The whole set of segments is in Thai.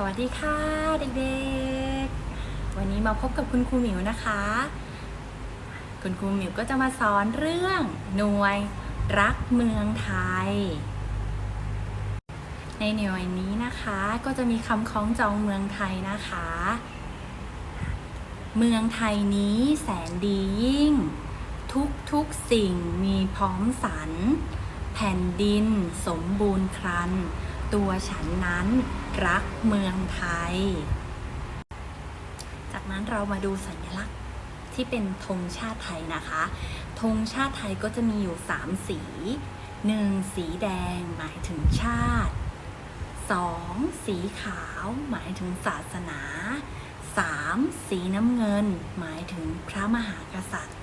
สวัสดีค่ะเด็กๆ วันนี้มาพบกับคุณครูหมิวนะคะ คุณครูหมิวก็จะมาสอนเรื่องหน่วยรักเมืองไทย ในหน่วยนี้นะคะก็จะมีคำคล้องจองเมืองไทยนะคะ เมืองไทยนี้แสนดียิ่ง ทุกทุกๆสิ่งมีพร้อมสรรแผ่นดินสมบูรณ์ครัน ตัวฉันนั้นรักเมืองไทย จากนั้นเรามาดูสัญลักษณ์ที่เป็นธงชาติไทยนะคะ ธงชาติไทยก็จะมีอยู่ 3 สี 1. สีแดงหมายถึงชาติ 2. สีขาวหมายถึงศาสนา 3. สีน้ำเงินหมายถึงพระมหากษัตริย์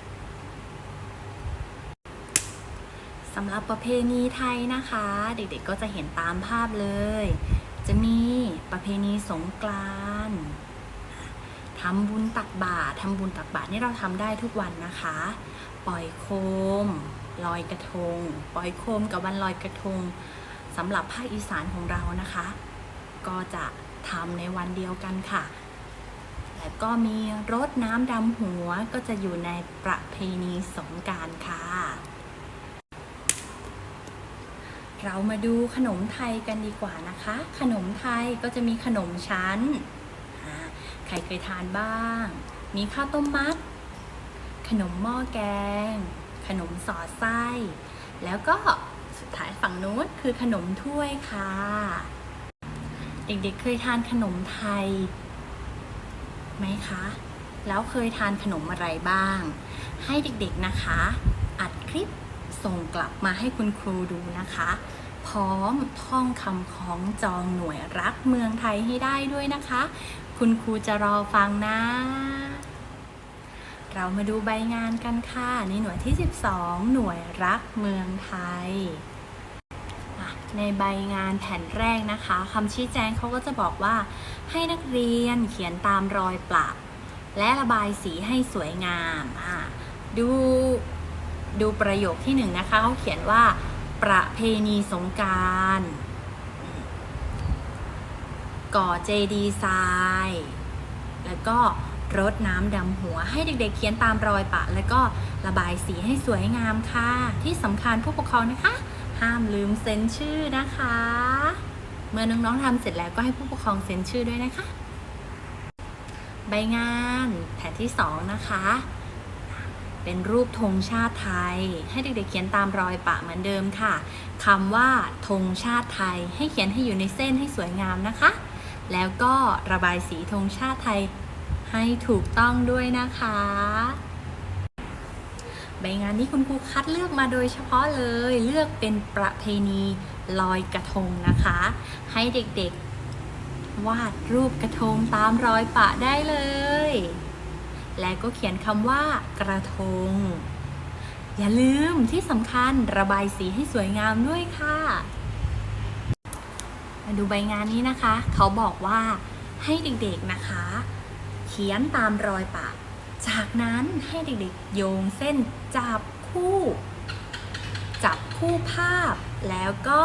สำหรับประเพณีไทยนะคะ เด็กๆก็จะเห็นตามภาพเลย จะมีประเพณีสงกรานต์ทำบุญตักบาตรทำบุญตักบาตรนี่เราทำได้ทุกวันนะคะ ปล่อยโคม ลอยกระทง ปล่อยโคมกับวันลอยกระทงสำหรับภาคอีสานของเรานะคะ ก็จะทำในวันเดียวกันค่ะแล้วก็มีรถน้ำดำหัวก็จะอยู่ในประเพณีสงกรารค่ะ เรามาดูขนมไทยกันดีกว่านะคะ ขนมไทยก็จะมีขนมชั้น ใครเคยทานบ้าง มีข้าวต้มมัด ขนมหม้อแกง ขนมสอดไส้ แล้วก็สุดท้ายฝั่งนู้นคือขนมถ้วยค่ะ เด็กๆเคยทานขนมไทยไหมคะ แล้วเคยทานขนมอะไรบ้าง ให้เด็กๆนะคะ อัดคลิป ส่งกลับมาให้คุณครูดูนะคะ พร้อมท่องคำของจองหน่วยรักเมืองไทยให้ได้ด้วยนะคะ คุณครูจะรอฟังนะ เรามาดูใบงานกันค่ะในหน่วยที่ 12 หน่วยรักเมืองไทยในใบงานแผ่นแรกนะคะคำชี้แจงเขาก็จะบอกว่า ให้นักเรียนเขียนตามรอยประและระบายสีให้สวยงาม ดู ดูประโยคที่หนึ่งนะคะเขาเขียนว่า ประเพณีสงการก่อเจดีย์ทรายแล้วก็รดน้ำดำหัวให้เด็กๆ เขียนตามรอยปะ แล้วก็ระบายสีให้สวยงามค่ะ ที่สำคัญผู้ปกครองนะคะ ห้ามลืมเซ็นชื่อนะคะ เมื่อน้องๆทำเสร็จแล้วก็ให้ผู้ปกครองเซ็นชื่อด้วยนะคะ ใบงานแผ่นที่ 2 นะคะ เป็นรูปธงชาติไทย ให้เด็กๆเขียนตามรอยปะเหมือนเดิมค่ะคำว่าธงชาติไทย ให้เขียนให้อยู่ในเส้นให้สวยงามนะคะ แล้วก็ระบายสีธงชาติไทยให้ถูกต้องด้วยนะคะ ใบงานนี้คุณครูคัดเลือกมาโดยเฉพาะเลยเลือกเป็นประเพณีลอยกระทงนะคะ ให้เด็กๆ วาดรูปกระทงตามรอยปะได้เลย และก็เขียนคำว่ากระทง อย่าลืมที่สำคัญระบายสีให้สวยงามด้วยค่ะ มาดูใบงานนี้นะคะ เขาบอกว่าให้เด็กๆนะคะ เขียนตามรอยปะจากนั้นให้เด็กๆโยงเส้นจับคู่ จับคู่ภาพแล้วก็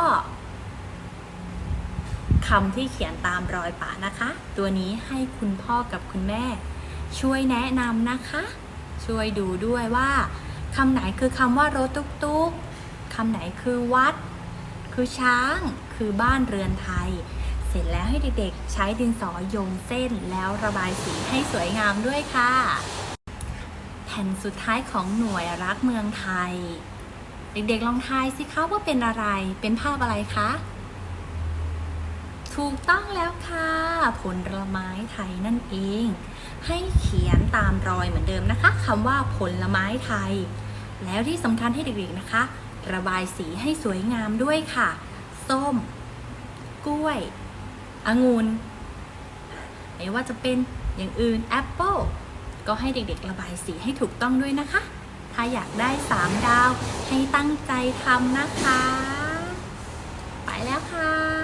คำที่เขียนตามรอยปะนะคะ ตัวนี้ให้คุณพ่อกับคุณแม่ ช่วยแนะนำนะคะ ช่วยดูด้วยว่าคำไหนคือคำว่ารถตุ๊กๆคำไหนคือวัด คือช้าง คือบ้านเรือนไทย เสร็จแล้วให้เด็กๆ ใช้ดินสอโยงเส้นแล้วระบายสีให้สวยงามด้วยค่ะ แผ่นสุดท้ายของหน่วยรักเมืองไทย เด็กๆลองทายสิคะว่าเป็นอะไร เป็นภาพอะไรคะ ถูกต้องแล้วค่ะ ผลไม้ไทยนั่นเอง ให้เขียนตามรอยเหมือนเดิมนะคะคำว่าผลไม้ไทย แล้วที่สำคัญให้เด็กๆนะคะ ระบายสีให้สวยงามด้วยค่ะ ส้ม กล้วยองุ่นไม่ว่าจะเป็นอย่างอื่นแอปเปิลก็ให้เด็กๆระบายสีให้ถูกต้องด้วยนะคะ ถ้าอยากได้ 3 ดาวให้ตั้งใจทำนะคะ ไปแล้วค่ะ